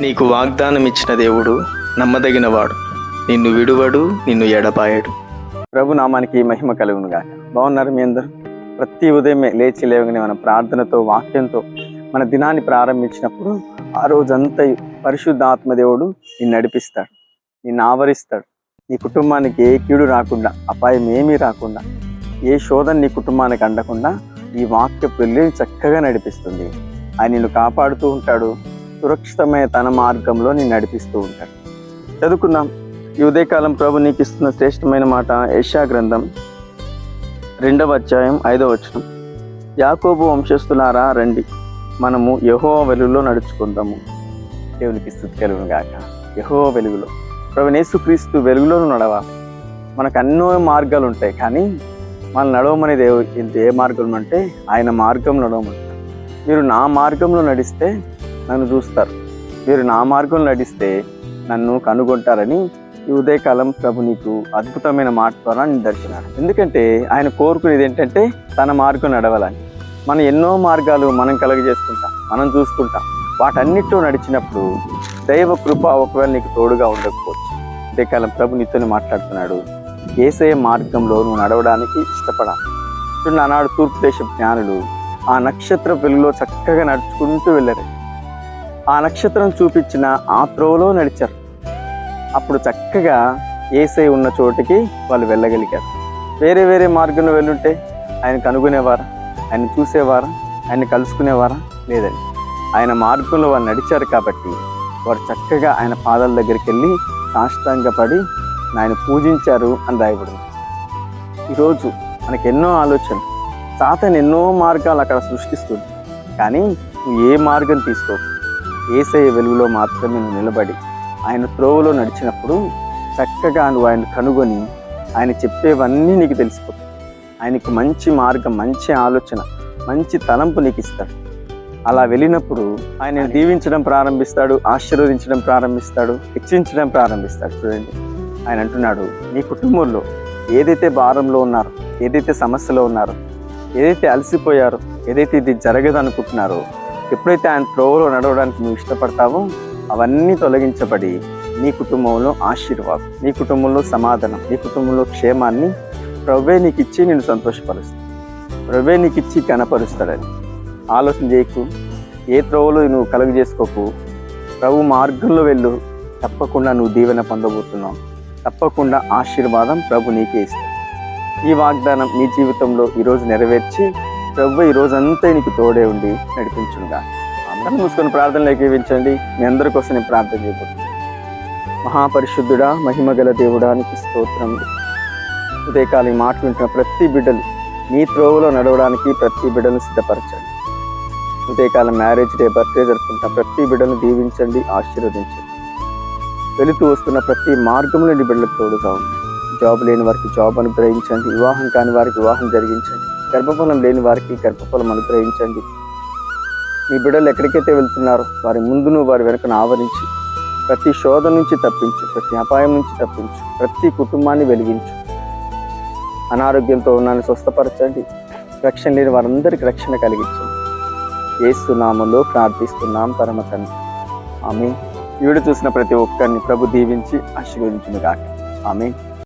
నీకు వాగ్దానం ఇచ్చిన దేవుడు నమ్మదగినవాడు. నిన్ను విడువడు నిన్ను ఎడపాయడు ప్రభు నామానికి మహిమ కలుగును గాక బాగున్నారు మీ అందరూ? ప్రతి ఉదయమే లేచి లేవగానే మన ప్రార్థనతో వాక్యంతో మన దినాన్ని ప్రారంభించినప్పుడు ఆ రోజంతా పరిశుద్ధాత్మ దేవుడు నిన్ను నడిపిస్తాడు. నిన్ను ఆవరిస్తాడు. నీ కుటుంబానికి ఏ కీడు రాకుండా అపాయం ఏమీ రాకుండా ఏ శోధన నీ కుటుంబానికి అందకుండా ఈ వాక్య పెళ్ళిని చక్కగా నడిపిస్తుంది. ఆయన నిన్ను కాపాడుతూ ఉంటాడు. సురక్షితమైన తన మార్గంలో నేను నడిపిస్తూ ఉంటాడు చదువుకుందాం. ఈ ఉదయకాలం ప్రభు నీకు ఇస్తున్న శ్రేష్టమైన మాట యశా గ్రంథం రెండవ అధ్యాయం ఐదవ వచనం. యాకోబు వంశస్థులారా రండి. మనము యహో వెలుగులో నడుచుకుందాము. దేవునికి స్థుతి కలుగును గాక యహో వెలుగులో. ప్రభు వెలుగులోనూ వెలుగులోను నడవాలి మనకు అన్నో మార్గాలు ఉంటాయి కానీ మనం నడవమనేది ఏ ఏ మార్గం అంటే ఆయన మార్గం నడవమంటారు మీరు నా మార్గంలో నడిస్తే నన్ను చూస్తారు. మీరు నా మార్గంలో నడిస్తే నన్ను కనుగొంటారని ఈ ఉదయకాలం ప్రభు నీకు అద్భుతమైన మాట ద్వారా నిదర్శనాడు ఎందుకంటే ఆయన కోరుకునేది ఏంటంటే తన మార్గం నడవాలని. మనం ఎన్నో మార్గాలు మనం కలగజేసుకుంటాం మనం చూసుకుంటాం. వాటన్నిటిలో నడిచినప్పుడు దైవ కృప ఒకవేళ నీకు తోడుగా ఉండకపోవచ్చు. ఉదయకాలం ప్రభు నీతోనే మాట్లాడుతున్నాడు. ఏసే మార్గంలో నువ్వు నడవడానికి ఇష్టపడాలి నానాడు తూర్పుదేశం తూర్పు దేశ జ్ఞానులు ఆ నక్షత్ర వెలుగులో చక్కగా నడుచుకుంటూ వెళ్ళారు. ఆ నక్షత్రం చూపించిన ఆ త్రోవలో నడిచారు. అప్పుడు చక్కగా ఏసై ఉన్న చోటికి వాళ్ళు వెళ్ళగలిగారు. వేరే వేరే మార్గంలో వెళ్ళుంటే ఆయన కనుగొనేవారా ఆయన చూసేవారా? ఆయన కలుసుకునేవారా? లేదండి. ఆయన మార్గంలో వాళ్ళు నడిచారు కాబట్టి వారు చక్కగా ఆయన పాదాల దగ్గరికి వెళ్ళి సాష్టాంగపడి ఆయన పూజించారు అని రాయబడింది. ఈరోజు మనకి ఎన్నో ఆలోచనలు. సాతను ఎన్నో మార్గాలు అక్కడ సృష్టిస్తుంది. కానీ నువ్వు ఏ మార్గం తీసుకోవు ఏసయ వెలుగులో మాత్రమే నువ్వు నిలబడి ఆయన త్రోవలో నడిచినప్పుడు చక్కగా నువ్వు ఆయన కనుగొని ఆయన చెప్పేవన్నీ నీకు తెలిసిపోతుంది ఆయనకు మంచి మార్గం మంచి ఆలోచన మంచి తలంపు నీకు ఇస్తాడు. అలా వెళ్ళినప్పుడు ఆయన దీవించడం ప్రారంభిస్తాడు ఆశీర్వదించడం ప్రారంభిస్తాడు హెచ్చించడం ప్రారంభిస్తాడు. చూడండి ఆయన అంటున్నాడు మీ కుటుంబంలో ఏదైతే భారంలో ఉన్నారో ఏదైతే సమస్యలో ఉన్నారో ఏదైతే అలసిపోయారో ఏదైతే ఇది జరగదు అనుకుంటున్నారో ఎప్పుడైతే ఆయన త్రోవలో నడవడానికి నువ్వు ఇష్టపడతావో అవన్నీ తొలగించబడి నీ కుటుంబంలో ఆశీర్వాదం నీ కుటుంబంలో సమాధానం నీ కుటుంబంలో క్షేమాన్ని ప్రవ్వే నీకు ఇచ్చి నేను సంతోషపరుస్తాను ప్రవ్వే నీకు ఇచ్చి కనపరుస్తాడని. ఆలోచన చేయకు. ఏ త్రోవలో నువ్వు కలుగు చేసుకోకు ప్రభు మార్గంలో వెళ్ళు. తప్పకుండా నువ్వు దీవెన పొందబోతున్నావు. తప్పకుండా ఆశీర్వాదం ప్రభు నీకే ఇస్తాడు. ఈ వాగ్దానం నీ జీవితంలో ఈరోజు నెరవేర్చి ప్రభు ఈ రోజంతా నీకు తోడే ఉండి నడిపించుగా అందరం మూసుకొని ప్రార్థనలు ఏకీవించండి. మీ అందరి కోసం నేను ప్రార్థన చేయబోతున్నాను. మహాపరిశుద్ధుడా మహిమగల దేవుడా నీకు స్తోత్రం ఉదయకాలం ఈ మాట వింటున్న ప్రతి బిడ్డలు నీ త్రోవలో నడవడానికి ప్రతి బిడ్డను సిద్ధపరచండి. ఉదయకాలం మ్యారేజ్ డే బర్త్డే జరుపుకుంటున్న ప్రతి బిడ్డను దీవించండి ఆశీర్వదించండి. వెళుతూ వస్తున్న ప్రతి మార్గంలో నీ బిడ్డలకు తోడుగా ఉంది జాబ్ లేని వారికి జాబ్ అనుగ్రహించండి. వివాహం కాని వారికి వివాహం జరిగించండి. గర్భఫలం లేని వారికి గర్భఫలం అనుగ్రహించండి. మీ బిడ్డలు ఎక్కడికైతే వెళ్తున్నారో వారి ముందును వారి వెనుకను ఆవరించి ప్రతి శోధ నుంచి తప్పించు ప్రతి అపాయం నుంచి తప్పించు ప్రతి కుటుంబాన్ని వెలిగించు. అనారోగ్యంతో ఉన్నాన్ని స్వస్థపరచండి. రక్షణ లేని వారందరికీ రక్షణ కలిగించండి ఏసునామంలో ప్రార్థిస్తున్నాం పరమ తండ్రి. ఆమె వీడు చూసిన ప్రతి ఒక్కరిని ప్రభు దీవించి ఆశీర్వదించును గాక ఆమె